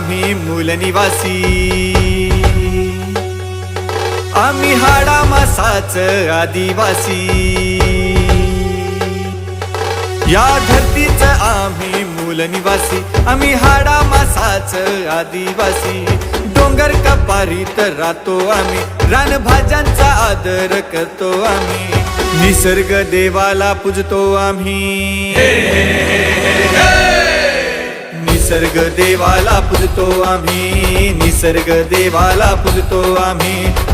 आम्ही मूलनिवासी आम्ही हाडा मासाच आदिवासी. या धरतीच आम्ही मूलनिवासी आम्ही हाडा मासाच आदिवासी. डोंगर कपारीत राहतो आम्ही. रानभाज्यांचा आदर करतो आम्ही. निसर्ग देवाला पूजतो आम्ही. निसर्ग देवाला पुजतो आम्ही निसर्ग देवाला पुजतो आम्ही.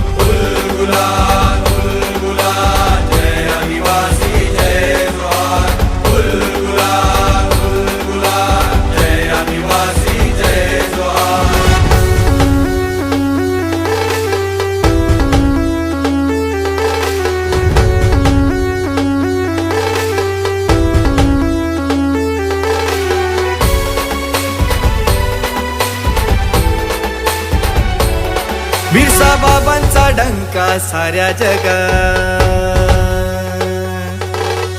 बिरसा बाबांचा डंका साऱ्या जगात.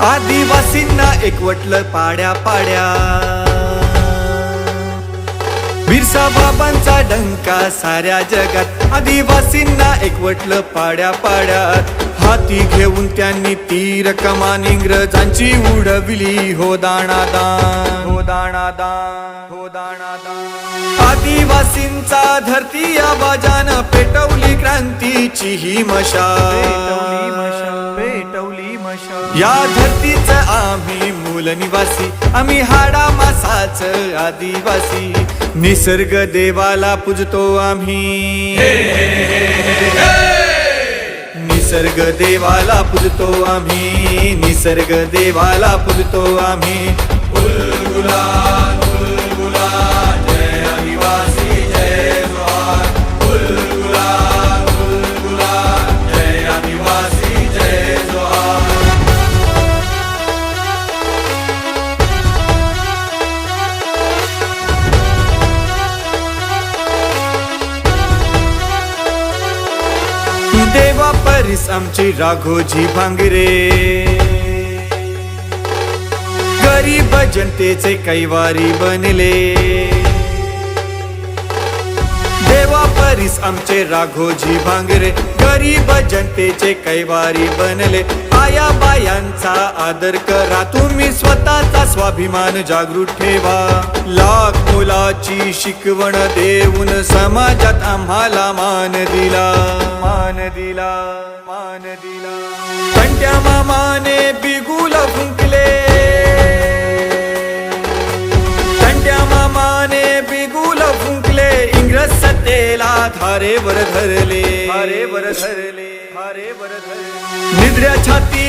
आदिवासींना एकवटलं पाड्या पाड्या. बिरसा बाबांचा डंका साऱ्या जगात. आदिवासींना एकवटलं पाड्या पाड्यात. हाती घेऊन त्यांनी तीर कमान इंग्रजांची उडविली. हो दाणादान हो दाणादान हो दाणादान आदिवासींचा धरती आवाजान पेटवली क्रांतीची ही मशाल. पेटवली मशाल या धरतीच आम्ही मूल निवासी आम्ही हाडा मासाच आदिवासी. निसर्ग देवाला पूजतो आम्ही. निसर्ग देवाला पुजतो आम्ही. निसर्ग देवाला पुजतो आम्ही. उलगुला देवा आमची राघोजी भांगरे. गरीब जनतेचे कैवारी बनले. देवा परीस आमचे राघोजी भांगरे. गरीब जनतेचे कैवारी बनले. आया बायांचा आदर करा तुम्ही स्वतःचा स्वाभिमान जागृत ठेवा. लाख मुलाची शिकवण देऊन समाजात आम्हाला मान दिला. मान दिला मान दिला. पंट्या मामाने बिगुल फुंकले. कंट्या मामाने बिगुल फुंकले. इंग्रज सत्तेला धारेवर धरले. धारेवर धरले धारेवर धरले. निद्र्या छाती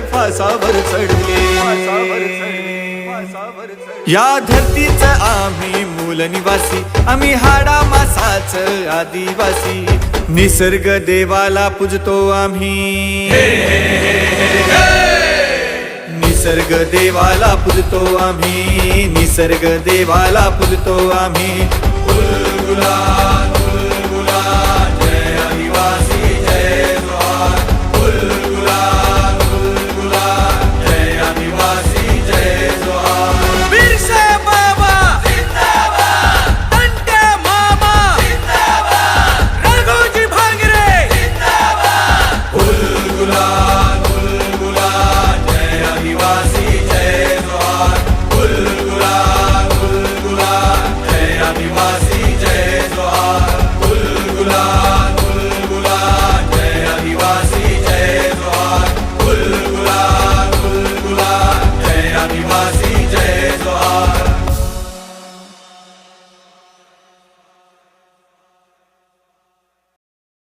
फासावर चढले. या धरतीच आम्ही मूल निवासी आम्ही हाडा मासाच आदिवासी. निसर्ग देवाला पूजतो आम्ही. निसर्ग देवाला पूजतो आम्ही. निसर्ग देवाला पूजतो आम्ही.